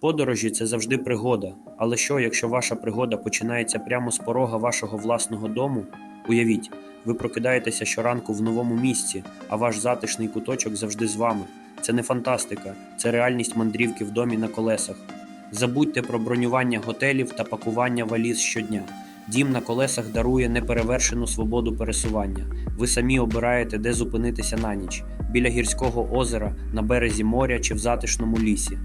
Подорожі це завжди пригода. Але що, якщо ваша пригода починається прямо з порога вашого власного дому? Уявіть, ви прокидаєтеся щоранку в новому місці, а ваш затишний куточок завжди з вами. Це не фантастика, це реальність мандрівки в домі на колесах. Забудьте про бронювання готелів та пакування валіз щодня. Дім на колесах дарує неперевершену свободу пересування. Ви самі обираєте, де зупинитися на ніч біля гірського озера, на березі моря чи в затишному лісі.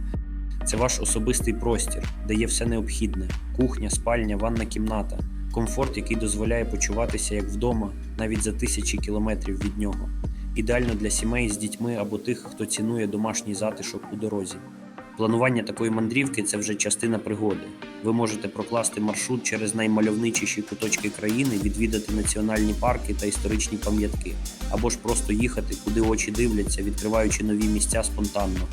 Це ваш особистий простір, де є все необхідне: кухня, спальня, ванна кімната, комфорт, який дозволяє почуватися як вдома, навіть за тисячі кілометрів від нього. Ідеально для сімей з дітьми або тих, хто цінує домашній затишок у дорозі. Планування такої мандрівки це вже частина пригоди. Ви можете прокласти маршрут через наймальовничіші куточки країни, відвідати національні парки та історичні пам'ятки, або ж просто їхати, куди очі дивляться, відкриваючи нові місця спонтанно.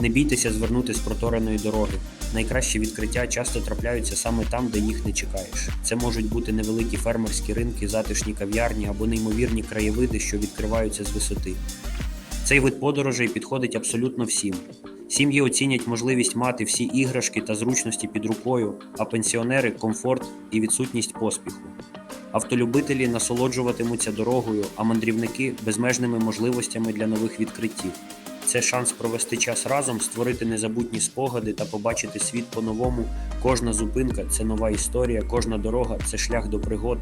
Не бійтеся звернути з протореної дороги. Найкращі відкриття часто трапляються саме там, де їх не чекаєш. Це можуть бути невеликі фермерські ринки, затишні кав'ярні або неймовірні краєвиди, що відкриваються з висоти. Цей вид подорожей підходить абсолютно всім. Сім'ї оцінять можливість мати всі іграшки та зручності під рукою, а пенсіонери комфорт і відсутність поспіху. Автолюбителі насолоджуватимуться дорогою, а мандрівники безмежними можливостями для нових відкриттів. Це шанс провести час разом, створити незабутні спогади та побачити світ по-новому. Кожна зупинка це нова історія, кожна дорога це шлях до пригод.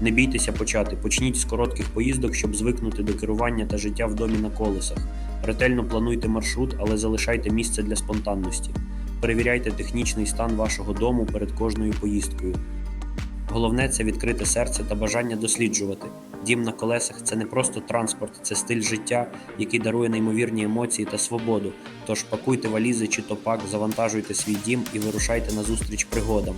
Не бійтеся почати. Почніть з коротких поїздок, щоб звикнути до керування та життя в домі на колесах. Ретельно плануйте маршрут, але залишайте місце для спонтанності. Перевіряйте технічний стан вашого дому перед кожною поїздкою. Головне це відкрите серце та бажання досліджувати. Дім на колесах це не просто транспорт, це стиль життя, який дарує неймовірні емоції та свободу. Тож пакуйте валізи чи топак, завантажуйте свій дім і вирушайте на зустріч пригодам.